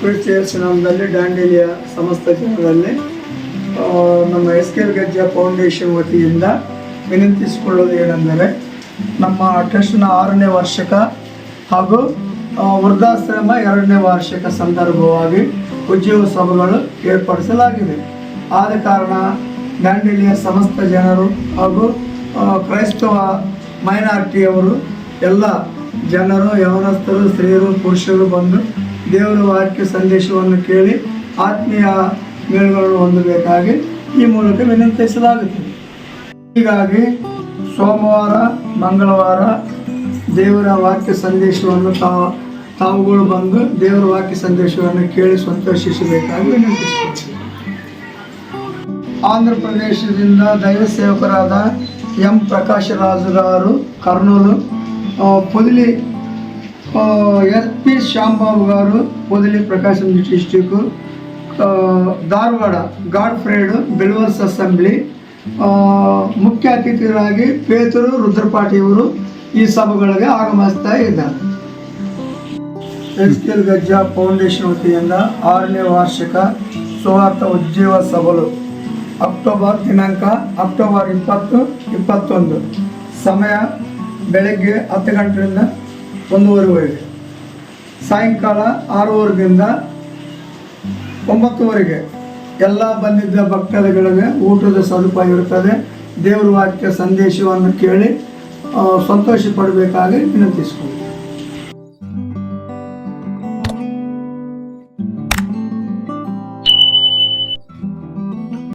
Christians ನಾಮದಲ್ಲಿ ದಾಂಡೇಲಿಯ ಸಮಸ್ತ ಜನರಲ್ಲಿ ನಮ್ಮ ಎಸ್ ಕೆ ಗಜ್ಜ ಫೌಂಡೇಶನ್ ವತಿಯಿಂದ ವಿನಂತಿಸಿಕೊಳ್ಳೋದು ಏನೆಂದರೆ, ನಮ್ಮ ಟ್ರಸ್ಟ್ನ ಆರನೇ ವಾರ್ಷಿಕ ಹಾಗೂ ವೃದ್ಧಾಶ್ರಮ ಎರಡನೇ ವಾರ್ಷಿಕ ಸಂದರ್ಭವಾಗಿ ಉದ್ಯೋಗ ಸಭೆಗಳು ಏರ್ಪಡಿಸಲಾಗಿದೆ. ಆದ ಕಾರಣ ದಾಂಡೇಲಿಯ ಸಮಸ್ತ ಜನರು ಹಾಗೂ ಕ್ರೈಸ್ತವ ಮೈನಾರಿಟಿಯವರು ಎಲ್ಲ ಜನರು, ಯವನಸ್ಥರು, ಸ್ತ್ರೀಯರು, ಪುರುಷರು ಬಂದು ದೇವರ ವಾಕ್ಯ ಸಂದೇಶವನ್ನು ಕೇಳಿ ಆತ್ಮೀಯ ಮೇಳುಗಳನ್ನು ಹೊಂದಬೇಕಾಗಿ ಈ ಮೂಲಕ ವಿನಂತಿಸಲಾಗುತ್ತದೆ. ಹೀಗಾಗಿ ಸೋಮವಾರ, ಮಂಗಳವಾರ ದೇವರ ವಾಕ್ಯ ಸಂದೇಶವನ್ನು ತಾವು, ತಾವುಗಳು ಬಂದು ದೇವರ ವಾಕ್ಯ ಸಂದೇಶವನ್ನು ಕೇಳಿ ಸಂತೋಷಿಸಬೇಕಾಗಿ ವಿನಂತಿಸುತ್ತೇವೆ ಆಂಧ್ರ ಪ್ರದೇಶದಿಂದ ದೈವ ಸೇವಕರಾದ M Prakash ರಾಜುಗಾರು Kurnool Podili S P Shyam Babu గారు Podili Prakasam district Dharwad God fried believers assembly ಆ, ಮುಖ್ಯ ಅತಿಥಿಗಳಾಗಿ ಪೇತರು ರುದ್ರಪಾಟಿಯವರು ಈ ಸಭೆಗಳಿಗೆ ಆಗಮಿಸ್ತಾ ಇದ್ದಾರೆ ಎಸ್ ಕೆಲ್ ಗಜ್ಜಾ ಫೌಂಡೇಶನ್ ವತಿಯಿಂದ ಆರನೇ ವಾರ್ಷಿಕ ಸುವಾರ್ಥ ಉಜ್ಜೀವ ಸಭಲು ಅಕ್ಟೋಬರ್ ದಿನಾಂಕ ಅಕ್ಟೋಬರ್ ಇಪ್ಪತ್ತು ಇಪ್ಪತ್ತೊಂದು ಸಮಯ ಬೆಳಗ್ಗೆ ಹತ್ತು ಗಂಟೆಯಿಂದ ಒಂದೂವರೆವರೆಗೆ. ಸಾಯಂಕಾಲ ಆರೂವರೆಗಿಂದ ಒಂಬತ್ತುವರೆಗೆ ಎಲ್ಲ ಬಂದಿದ್ದ ಭಕ್ತಾದಿಗಳಿಗೆ ಊಟದ ಸದುಪಾಯ ಇರುತ್ತದೆ. ದೇವರ ವಾಕ್ಯ, ಸಂದೇಶವನ್ನು ಕೇಳಿ ಸಂತೋಷ ಪಡಬೇಕಾಗಿ ವಿನಂತಿಸಿಕೊಂಡು